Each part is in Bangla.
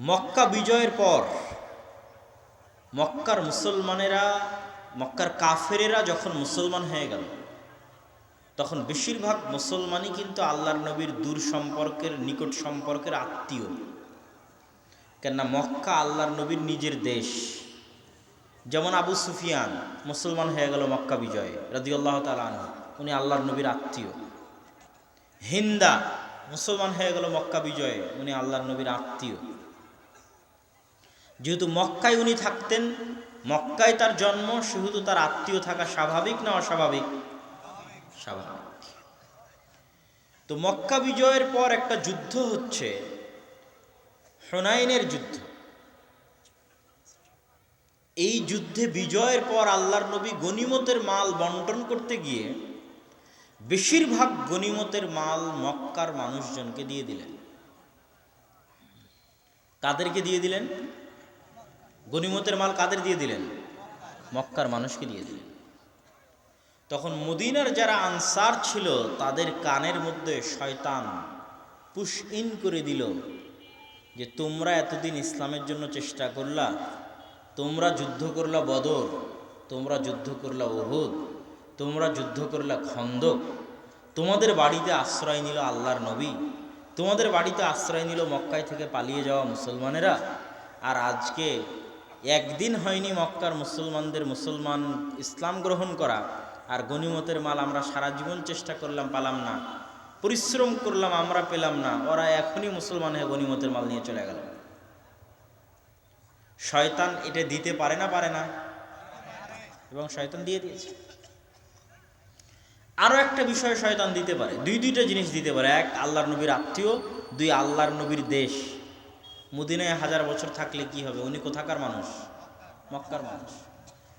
মক্কা বিজয়ের পর, মক্কার মুসলমানেরা, মক্কার কাফেরেরা যখন মুসলমান হয়ে গেল, তখন বেশিরভাগ মুসলমানই কিন্তু আল্লাহর নবীর দূর সম্পর্কের, নিকট সম্পর্কের আত্মীয়। কেননা মক্কা আল্লাহর নবীর নিজের দেশ। যেমন আবু সুফিয়ান মুসলমান হয়ে গেল মক্কা বিজয়ে রাদিউল্লাহ তালান উনি আল্লাহর নবীর আত্মীয়। হিন্দা মুসলমান হয়ে গেল মক্কা বিজয়ে, উনি আল্লাহর নবীর আত্মীয়। যেহেতু মক্কায় উনি থাকতেন, মক্কায় তার জন্ম, সেহেতু তার আত্মীয় থাকা স্বাভাবিক না অস্বাভাবিক? স্বাভাবিক। তো মক্কা বিজয়ের পর একটা যুদ্ধ হচ্ছে, হোনাইনের যুদ্ধ। এই যুদ্ধে বিজয়ের পর আল্লাহর নবী গনিমতের মাল বন্টন করতে গিয়ে বেশিরভাগ গনিমতের মাল মক্কার মানুষজনকে দিয়ে দিলেন। কাদেরকে দিয়ে দিলেন? গনিমতের মাল কাদের দিয়ে দিলেন? মক্কার মানুষকে দিয়ে দিলেন। তখন মদিনার যারা আনসার ছিল, তাদের কানের মধ্যে শয়তান পুশ ইন করে দিল যে, তোমরা এতদিন ইসলামের জন্য চেষ্টা করলা, তোমরা যুদ্ধ করলা বদর, তোমরা যুদ্ধ করলা ওহুদ তোমরা যুদ্ধ করলা খন্দক, তোমাদের বাড়িতে আশ্রয় নিল আল্লাহর নবী, তোমাদের বাড়িতে আশ্রয় নিল মক্কায় থেকে পালিয়ে যাওয়া মুসলমানেরা, আর আজকে একদিন হয়নি মক্কার মুসলমানদের মুসলমান ইসলাম গ্রহণ করা, আর গনিমতের মাল আমরা সারা জীবন চেষ্টা করলাম, পালাম না। পরিশ্রম করলাম, আমরা পেলাম না। ওরা এখনই মুসলমান হয়ে গনিমতের মাল নিয়ে চলে গেল। শয়তান এটা দিতে পারে না পারে না। এবং শয়তান দিয়ে দিয়েছে। আরও একটা বিষয় শয়তান দিতে পারে, দুই দুইটা জিনিস দিতে পারে। এক, আল্লাহর নবীর আত্মীয়, দুই, আল্লাহর নবীর দেশ। মদিনায় হাজার বছর থাকলে কি হবে? উনি কোথাকার মানুষ? মক্কার মানুষ।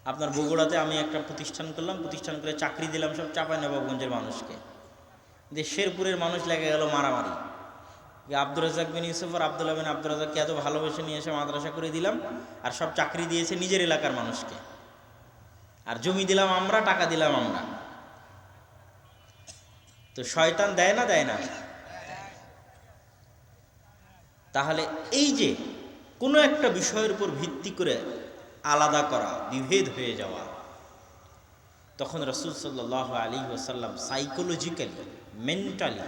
আপনার বগুড়াতে আমি একটা প্রতিষ্ঠান করলাম, প্রতিষ্ঠান করে চাকরি দিলাম সব চাপাই নবাবগঞ্জের মানুষকে। দিয়ে শেরপুরের মানুষ লেগে গেল মারামারি। যে আব্দুর রাজাক বিন ইউসুফ আর আবদুল্লাহ বিন আব্দুর রাজাককে এত ভালোবেসে নিয়ে এসে মাদ্রাসা করে দিলাম আর সব চাকরি দিয়েছে নিজের এলাকার মানুষকে। আর জমি দিলাম আমরা, টাকা দিলাম আমরা। তো শয়তান দেয় না দেয় না। তাহলে এই যে কোনো একটা বিষয়ের উপর ভিত্তি করে আলাদা করা, বিভেদ হয়ে যাওয়া, তখন রসুল সাল্লাহ আলী ওসাল্লাম সাইকোলজিক্যালি মেন্টালি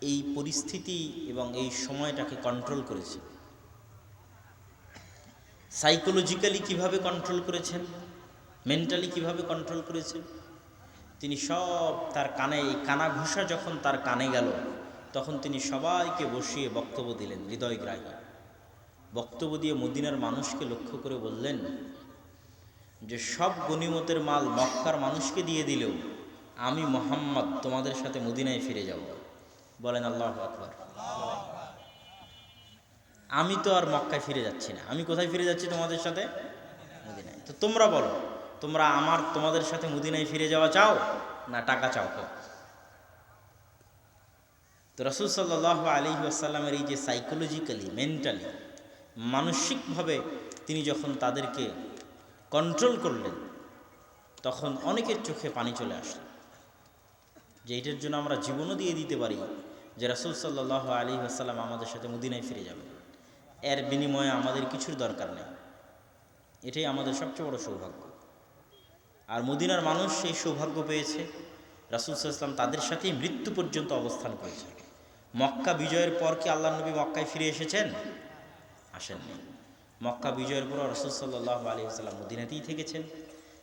এই পরিস্থিতি এবং এই সময়টাকে কন্ট্রোল করেছে। সাইকোলজিক্যালি কীভাবে কন্ট্রোল করেছেন? মেন্টালি কীভাবে কন্ট্রোল করেছেন? তিনি সব তার কানে, এই কানা ঘুষা যখন তার কানে গেল তখন তিনি সবাইকে বসিয়ে বক্তব্য দিলেন, হৃদয়গ্রাহী। বক্তব্য দিয়ে মদিনার মানুষকে লক্ষ্য করে বললেন, যে সব গনিমতের মাল মক্কার মানুষকে দিয়ে দিলেও আমি মোহাম্মদ তোমাদের সাথে মদিনায় ফিরে যাব। বলেন আল্লাহ আকবর। আমি তো আর মক্কায় ফিরে যাচ্ছি না। আমি কোথায় ফিরে যাচ্ছি তোমাদের সাথে? মদিনায়। তো তোমরা বলো, তোমরা আমার তোমাদের সাথে মদিনায় ফিরে যাওয়া চাও না টাকা চাও? রসুল সাল্লাহ আলী আসাল্লামের এই যে সাইকোলজিক্যালি মেন্টালি মানসিকভাবে তিনি যখন তাদেরকে কন্ট্রোল করলেন, তখন অনেকের চোখে পানি চলে আসলো। যে এটার জন্য আমরা জীবনও দিয়ে দিতে পারি যে রাসুল সাল্লাহ আলী আসাল্লাম আমাদের সাথে মুদিনায় ফিরে যাবে এর বিনিময়ে আমাদের কিছুর দরকার নেই। এটাই আমাদের সবচেয়ে বড় সৌভাগ্য। আর মদিনার মানুষ সেই সৌভাগ্য পেয়েছে। রাসুল সাল্লাম তাদের সাথেই মৃত্যু পর্যন্ত অবস্থান করেছে মক্কা বিজয়ের পর কি আল্লাহ নবী মক্কায় ফিরে এসেছেন? আসেননি। মক্কা বিজয়ের পর রসুল সাল্লাহ আলী সাল্লাম মদিনাতেই থেকেছেন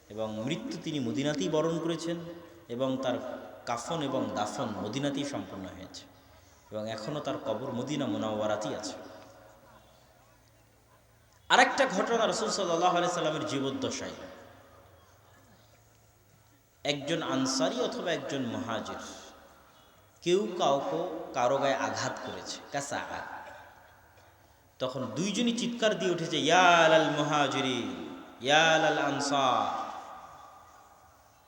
এবং মৃত্যু তিনি মদিনাতেই বরণ করেছেন এবং তার কাফন এবং দাফন মদিনাতেই সম্পন্ন হয়েছে এবং এখনও তার কবর মদিনা মোনাওয়ারাতেই আছে। আরেকটা ঘটনা রসুল সাল্লাহ আলি সাল্লামের জীবদ্দশায়। একজন আনসারি অথবা একজন মহাজির কেউ কাউকে কারও গায়ে আঘাত করেছে, কাছে আঘাত। তখন দুইজনই চিৎকার দিয়ে উঠেছে ইয়াল আল মহাজিরি ইয়াল আল আনসার।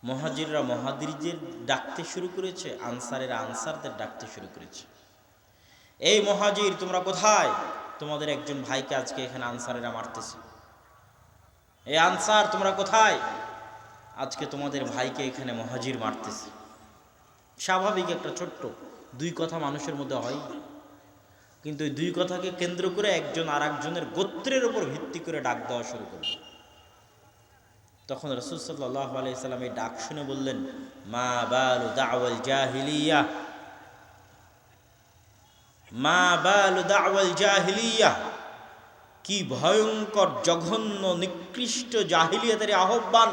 মহাজিররা মহাদিরদের ডাকতে শুরু করেছে, আনসারের আনসারদের ডাকতে শুরু করেছে। এই মহাজির, তোমরা কোথায়? তোমাদের একজন ভাইকে আজকে এখানে আনসারেরা মারতেছে। এই আনসার, তোমরা কোথায়? আজকে তোমাদের ভাইকে এখানে মহাজির মারতেছে। স্বাভাবিক একটা ছোট্ট, দুই কথা মানুষের মধ্যে হয়। কিন্তু ওই দুই কথাকে কেন্দ্র করে একজন আর একজনের গোত্রের উপর ভিত্তি করে ডাক দেওয়া শুরু করবে তখন রসুল সাল্লাহ আলাইসাল্লাম এই ডাক শুনে বললেন, মা বালু দাওয়াল জাহিলিয়া, মা বালু দাওয়াল জাহিলিয়া, কি ভয়ঙ্কর, জঘন্য, নিকৃষ্ট জাহিলিয়াতের আহ্বান।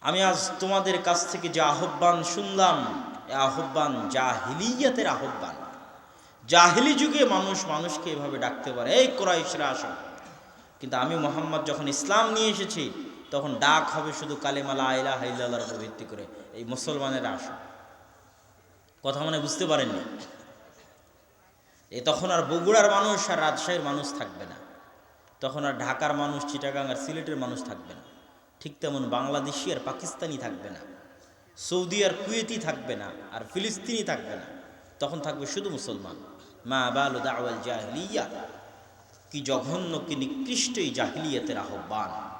আমি আজ তোমাদের কাছ থেকে যে আহ্বান শুনলাম, এ আহ্বান জাহিলিয়াতের আহ্বান। জাহিলি যুগে মানুষ মানুষকে এভাবে ডাকতে পারে, এই কোরাইশরা আসো। কিন্তু আমি মোহাম্মদ যখন ইসলাম নিয়ে এসেছি, তখন ডাক হবে শুধু কালেমালা আইলা হাইলার উপর ভিত্তি করে, এই মুসলমানেরা আসো। কথা মানে বুঝতে পারেননি? এ তখন আর বগুড়ার মানুষ আর রাজশাহীর মানুষ থাকবে না। তখন আর ঢাকার মানুষ, চিটাগাং আর সিলেটের মানুষ থাকবে না। ঠিক তেমন বাংলাদেশি আর পাকিস্তানি থাকবে না। সৌদি আর কুয়েতি থাকবে না আর ফিলিস্তিনি থাকবে না। তখন থাকবে শুধু মুসলমান। মা বাল দাওয়াল জাহলিয়া। কি জঘন্য, কি নিকৃষ্ট এই জাহিলিয়াতের আহ্বান।